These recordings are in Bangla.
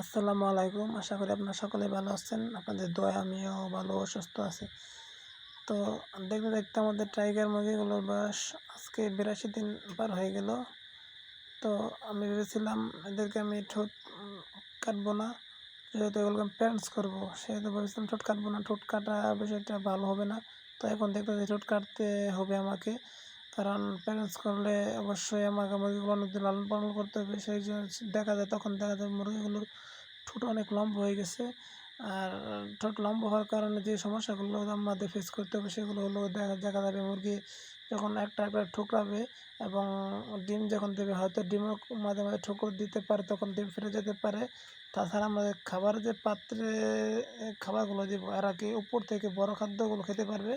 আসসালামু আলাইকুম। আশা করি আপনারা সকলে ভালো আছেন। আপনাদের দোয়া, আমিও ভালো সুস্থ আছি। তো দেখতে দেখতে আমাদের টাইগার মুরগিগুলোর বয়স আজকে বিরাশি দিন পার হয়ে গেল। তো আমি ভেবেছিলাম এদেরকে আমি ঠোঁট কাটবো না। যেহেতু এগুলোকে প্যারেন্টস করব, সেহেতু ভেবেছিলাম ঠোঁট কাটবো না। ঠোঁট কাটা বিষয়টা ভালো হবে না। তো এখন দেখতে ঠোঁট কাটতে হবে আমাকে। কারণ প্যারেন্টস করলে অবশ্যই আমাকে মুরগিগুলো অনেকদিন লালন পালন করতে হবে। সেই জন্য দেখা যায় তখন দেখা যায় মুরগিগুলোর ঠোঁট অনেক লম্বা হয়ে গেছে। আর ঠোঁট লম্বা হওয়ার কারণে যে সমস্যাগুলো আমাদের ফেস করতে হবে সেগুলো হলো দেখা দেখা যাবে মুরগি যখন একটা একটা ঠোকরাবে এবং ডিম যখন দেবে, হয়তো ডিমও মাঝে মাঝে ঠোকর দিতে পারে, তখন ডিম ফিরে যেতে পারে। তাছাড়া আমাদের খাবার যে পাত্রে, খাবারগুলো দিব, এরা কি উপর থেকে বড় খাদ্যগুলো খেতে পারবে?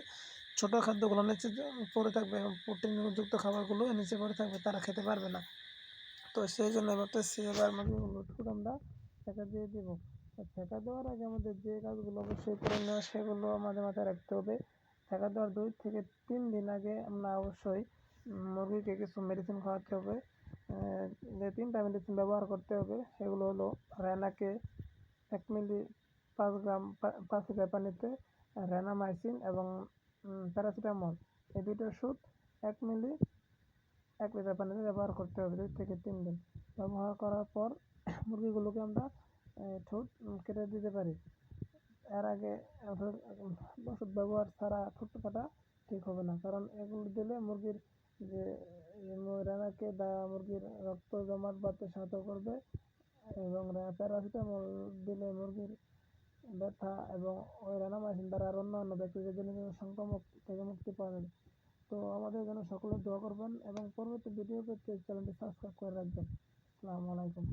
ছোট খাদ্যগুলো নিচে পড়ে থাকবে এবং প্রোটিনযুক্ত খাবারগুলো নিচে পড়ে থাকবে, তারা খেতে পারবে না। তো সেই জন্য ভাবতেছি এবার ঠোঁট আমরা ছেঁকা দিয়ে দেবো। ছেঁকা দেওয়ার আগে আমাদের যে কাজগুলো অবশ্যই করে নেওয়া সেগুলো আমাদের মাথায় রাখতে হবে। ছেঁকা দেওয়ার দুই থেকে তিন দিন আগে আমরা অবশ্যই মুরগিকে কিছু মেডিসিন খাওয়াতে হবে। যে তিনটা মেডিসিন ব্যবহার করতে হবে, সেগুলো হলো রেনাকে এক মিলি পাঁচ গ্রাম পাঁচ লিটার পানিতে রেনামাইসিন এবং প্যারাসিটামল। এই দুইটা ওষুধ এক মিলি, এক লিটার পানিতে ব্যবহার করতে হবে দুই থেকে তিন দিন। ব্যবহার করার পর মুরগিগুলোকে আমরা ঠোঁট কেটে দিতে পারি। এর আগে ওষুধ ব্যবহার ছাড়া ঠোঁট কাটা ঠিক হবে না। কারণ এগুলো দিলে মুরগির যে রেনাকে বা মুরগির রক্ত জমাট বাড়তে সাহায্য করবে এবং প্যারাসিটামল দিলে মুরগির ব্যথা এবং ওই রেনামাইসিন দ্বারা আর অন্যান্য ব্যাকটেরিয়াজনিত সংক্রমক থেকে মুক্তি পাওয়া যাবে। তো আমাদের জন্য সকলে দোয়া করবেন এবং পরবর্তী ভিডিও পেতে চ্যানেলটি সাবস্ক্রাইব করে রাখবেন। আসসালামু আলাইকুম।